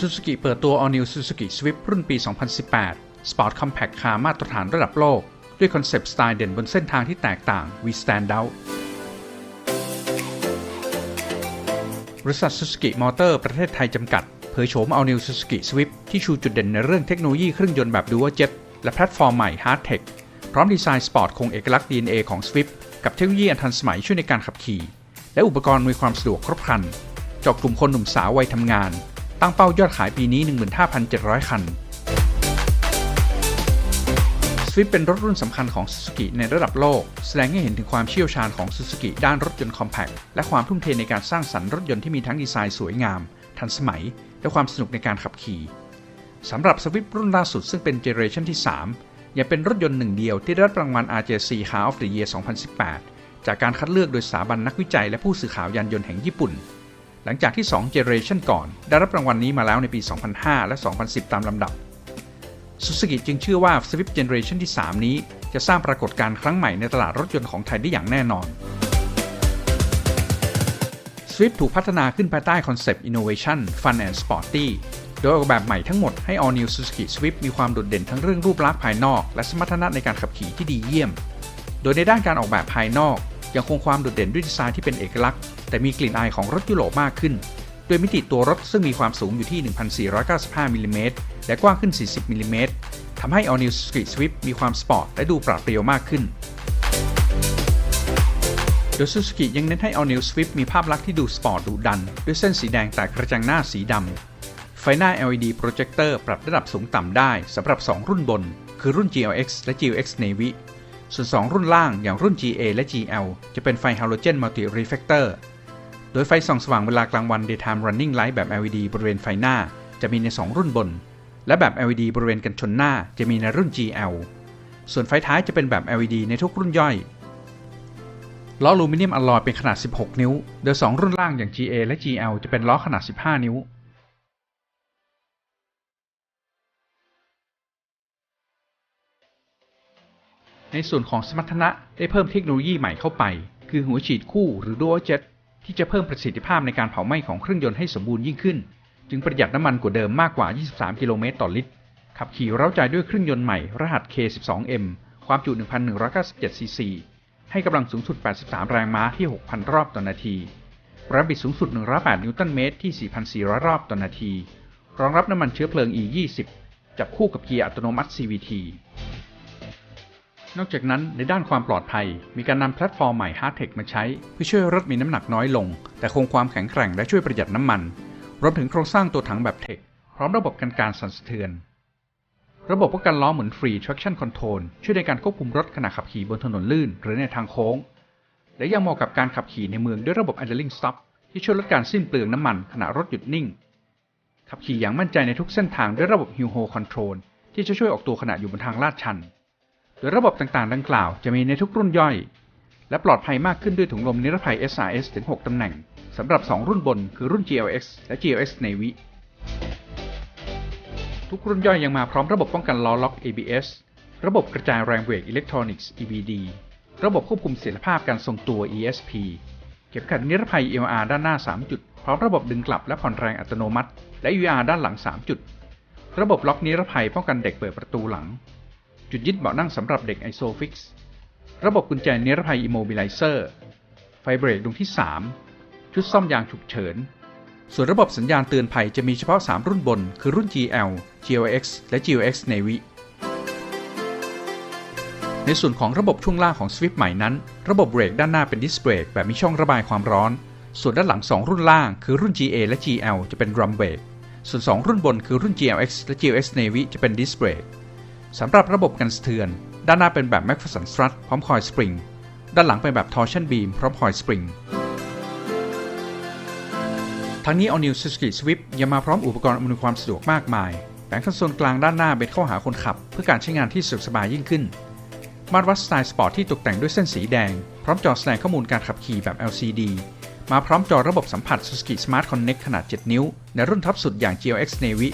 Suzuki เปิดตัว All New Suzuki Swift รุ่นปี 2018 Sport Compact Car มาตรฐานระดับโลก ด้วยคอนเซปต์สไตล์เด่นบนเส้นทางที่แตกต่าง We Stand Out บริษัท Suzuki Motor ประเทศไทยจำกัด เผยโฉม All New Suzuki Swift ที่ชูจุดเด่นในเรื่องเทคโนโลยีเครื่องยนต์แบบ Dual Jet และแพลตฟอร์มใหม่ Hard Tech พร้อมดีไซน์สปอร์ตคงเอกลักษณ์ DNA ของ Swift กับเทคโนโลยีอันทันสมัยช่วยในการขับขี่ และอุปกรณ์มีความสะดวกครบครันเจาะกลุ่มคนหนุ่มสาววัยทำงาน ตั้งเป้ายอดขายปีนี้ 15,700 คัน Swift เป็นรถรุ่นสำคัญของ Suzuki ในระดับโลก แสดงให้เห็นถึงความเชี่ยวชาญของ Suzuki ด้านรถยนต์ Compact และความทุ่มเทในการสร้างสรรค์รถยนต์ที่มีทั้งดีไซน์สวยงาม ทันสมัย และความสนุกในการขับขี่สำหรับ Swift รุ่นล่าสุดซึ่งเป็นเจเนอเรชันที่ 3 ยังเป็นรถยนต์หนึ่งเดียวที่ได้รับรางวัล RJC Car of the Year 2018 จากการคัดเลือกโดยสถาบันนักวิจัยและผู้สื่อข่าวยานยนต์แห่งญี่ปุ่น หลังจากที่2 Generation ก่อน ได้รับรางวัลนี้มาแล้วในปี 2005 และ 2010 ตามลำดับ Suzuki จึงเชื่อว่า Swift Generation ที่ 3 นี้ จะสร้างปรากฏการณ์ครั้งใหม่ในตลาดรถยนต์ของไทยได้อย่างแน่นอน Swift ถูกพัฒนาขึ้นภายใต้คอนเซปต์ Innovation Fun and Sporty โดยออกแบบใหม่ทั้งหมดให้ All New Suzuki Swift มีความโดดเด่นทั้งเรื่องรูปลักษณ์ภายนอก และสมรรถนะในการขับขี่ที่ดีเยี่ยม โดยในด้านการออกแบบภายนอก ยังคงความโดดเด่นด้วยดีไซน์ที่เป็นเอกลักษณ์ แต่มีกลิ่นอายของรถยุโรปมากขึ้น โดยมิติตัวรถซึ่งมีความสูงอยู่ที่ 1,495มิลลิเมตรและกว้างขึ้น 40มิลลิเมตรทำให้ All New Suzuki Swift มีความสปอร์ตและดูปราดเปรียวมากขึ้น โดย Suzuki ยังเน้นให้ All New Swift มีภาพลักษณ์ที่ดูสปอร์ตดุดัน ด้วยเส้นสีแดงแต่กระจังหน้าสีดำ ไฟหน้า LED โปรเจคเตอร์ปรับระดับสูงต่ำได้สำหรับ 2 รุ่นบน คือรุ่น GLX และ GLX Navy ส่วน 2 รุ่นล่างอย่างรุ่น GA และ GL จะเป็นไฟฮาโลเจนมัลติรีเฟกเตอร์โดยไฟส่องสว่างเวลากลางวัน Daytime Running Light แบบ LED บริเวณไฟหน้า จะมีใน 2 รุ่นบน และแบบ LED บริเวณกันชนหน้าจะมีในรุ่น GL ส่วนไฟท้ายจะเป็นแบบ LED ในทุกรุ่นย่อยล้อลูมิเนียมอลลอยเป็นขนาด 16 นิ้ว โดย 2 รุ่นล่างอย่าง GA และ GL จะเป็นล้อขนาด 15 นิ้ว ในส่วนของสมรรถนะได้เพิ่มเทคโนโลยีใหม่เข้าไป คือหัวฉีดคู่หรือ Dual Jet ที่จะเพิ่มประสิทธิภาพในการเผาไหม้ของเครื่องยนต์ให้สมบูรณ์ยิ่งขึ้น จึงประหยัดน้ำมันกว่าเดิมมากกว่า 23 กิโลเมตรต่อลิตร ขับขี่เร้าใจด้วยเครื่องยนต์ใหม่ รหัส K12M ความจุ 1,197 ซีซี ให้กำลังสูงสุด 83 แรงม้าที่ 6,000 รอบต่อนาที แรงบิดสูงสุด 108 นิวตันเมตรที่ 4,400 รอบต่อนาที รองรับน้ำมันเชื้อเพลิง E20 จับคู่กับเกียร์อัตโนมัติ CVT นอกจากนั้นในด้านความปลอดภัย มีการนำแพลตฟอร์มใหม่ Hardtech มาใช้ เพื่อช่วยรถมีน้ำหนักน้อยลง แต่คงความแข็งแกร่งและช่วยประหยัดน้ำมัน รวมถึงโครงสร้างตัวถังแบบเทคพร้อมระบบกันการสั่นสะเทือน ระบบป้องกันล้อหมุนฟรี traction control ช่วยในการควบคุมรถขณะขับขี่บนถนนลื่น หรือในทางโค้ง และยังเหมาะกับการขับขี่ในเมืองด้วยระบบ idling stop ที่ช่วยลดการสิ้นเปลืองน้ำมันขณะรถหยุดนิ่ง ขับขี่อย่างมั่นใจในทุกเส้นทางด้วยระบบ hill hold control ที่จะช่วยออกตัวขณะอยู่บนทางลาดชัน โดยระบบต่างๆ ดังกล่าวจะมีในทุกรุ่นย่อย และปลอดภัยมากขึ้นด้วยถุงลมนิรภัย SRS ถึง 6 ตำแหน่งสำหรับ 2 รุ่นบนคือรุ่น GLX และ GLX Navy ทุกรุ่นย่อยยังมาพร้อมระบบป้องกันล้อล็อก ABS ระบบกระจายแรงเบรกอิเล็กทรอนิกส์ EBD ระบบควบคุมเสถียรภาพการทรงตัว ESP เข็มขัดนิรภัย ELR ด้านหน้า 3 จุด พร้อมระบบดึงกลับและผ่อนแรงอัตโนมัติ และ UR ด้านหลัง 3 จุด ระบบล็อกนิรภัยป้องกันเด็กเปิดประตูหลัง จุดยึดเบาะนั่งสำหรับเด็ก ISOFIX ระบบกุญแจนิรภัย Immobilizer ไฟเบรกดวงที่ 3 ชุดซ่อมยางฉุกเฉิน ส่วนระบบสัญญาณเตือนภัยจะมีเฉพาะ 3 รุ่นบน คือรุ่น GL, GLX และ GLX Navy ในส่วนของระบบช่วงล่างของ Swift ใหม่นั้น ระบบเบรกด้านหน้าเป็นดิสเบรกแบบมีช่องระบายความร้อน ส่วนด้านหลัง 2 รุ่นล่างคือรุ่น GA และ GL จะเป็นดรัมเบรกส่วน 2 รุ่นบนคือรุ่น GLX และ GLX Navy จะเป็นดิสเบรก สำหรับระบบกันสะเทือน ด้านหน้าเป็นแบบ Macpherson Strut พร้อมคอยสปริง ด้านหลังเป็นแบบ Torsion Beam พร้อมคอยสปริง ทั้งนี้ All New Suzuki Swift ยังมาพร้อมอุปกรณ์อำนวยความสะดวกมากมายแบ่งคอนโซลกลางด้านหน้าเป็นเข้าหาคนขับ เพื่อการใช้งานที่สะดวกสบายยิ่งขึ้น มาตรวัดสไตล์สปอร์ตที่ตกแต่งด้วยเส้นสีแดง พร้อมจอแสดงข้อมูลการขับขี่แบบ LCD มาพร้อมจอระบบสัมผัส Suzuki Smart Connect ขนาด 7 นิ้ว ในรุ่นท็อปสุดอย่าง GLX Navy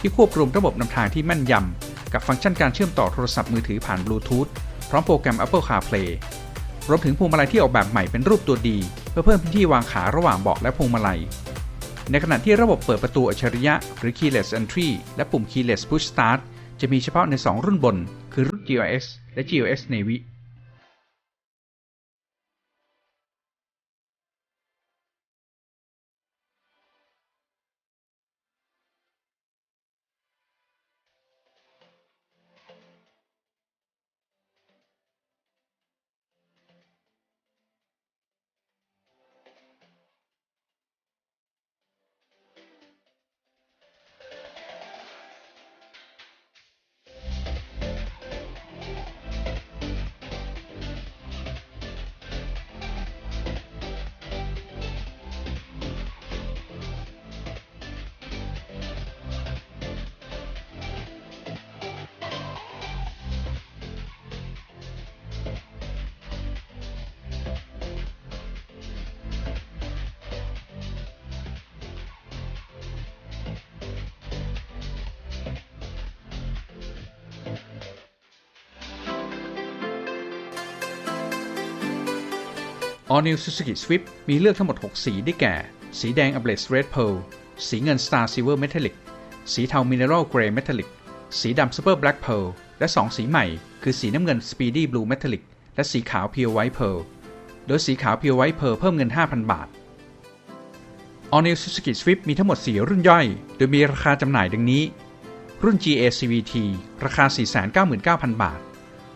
ที่ควบรวมระบบนำทางที่แม่นยำ กับฟังก์ชันการเชื่อมต่อโทรศัพท์มือถือผ่านบลูทูธพร้อมโปรแกรม Apple CarPlay รวมถึงพวงมาลัยที่ออกแบบใหม่เป็นรูปตัวดี เพื่อเพิ่มพื้นที่วางขาระหว่างเบาะและพวงมาลัย ในขณะที่ระบบเปิดประตูอัจฉริยะ หรือ Keyless Entry และปุ่ม Keyless Push Start จะมีเฉพาะใน 2 รุ่นบน คือรุ่น GLS และ GLS Navy All New Suzuki Swift มีเลือกทั้งหมด 6 สีได้แก่ สีแดง Ablaze Red Pearl สีเงิน Star Silver Metallic สีเทา Mineral Grey Metallic สีดำ Super Black Pearl และ 2 สีใหม่ คือสีน้ำเงิน Speedy Blue Metallic และสีขาว Pure White Pearl โดยสีขาว Pure White Pearl เพิ่มเงิน 5,000 บาท All New Suzuki Swift มีทั้งหมด 4 รุ่นย่อย โดยมีราคาจำหน่ายดังนี้ รุ่น GA CVT ราคา 499,000 บาท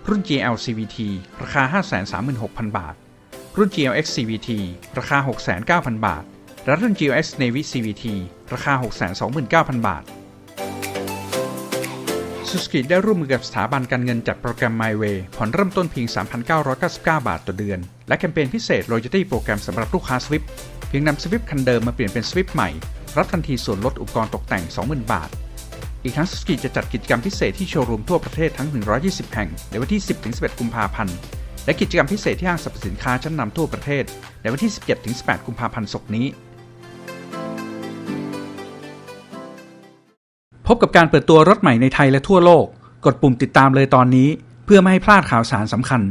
รุ่น GL CVT ราคา 536,000 บาท รุ่น GLX CVT ราคา 6,900 บาท และรุ่น GLX Navy CVT ราคา 629,000 บาท Suzuki ได้ร่วมมือกับสถาบันการเงินจัดโปรแกรม MyWay ผ่อนเริ่มต้นเพียง 3,999 บาทต่อเดือน และแคมเปญพิเศษ Loyalty โปรแกรมสำหรับลูกค้า Swift เพียงนำ Swift คันเดิมมาเปลี่ยนเป็น Swift ใหม่ รับทันทีส่วนลดอุปกรณ์ตกแต่ง 20,000 บาท อีกทั้ง Suzuki จะจัดกิจกรรมพิเศษที่โชว์รูมทั่วประเทศทั้ง 120 แห่ง ในวันที่ 10-11 กุมภาพันธ์ และกิจกรรมพิเศษที่ห้างสรรพสินค้าชั้นนำทั่วประเทศ ในวันที่ 17-18 กุมภาพันธ์ศกนี้ พบกับการเปิดตัวรถใหม่ในไทยและทั่วโลก กดปุ่มติดตามเลยตอนนี้ เพื่อไม่ให้พลาดข่าวสารสำคัญ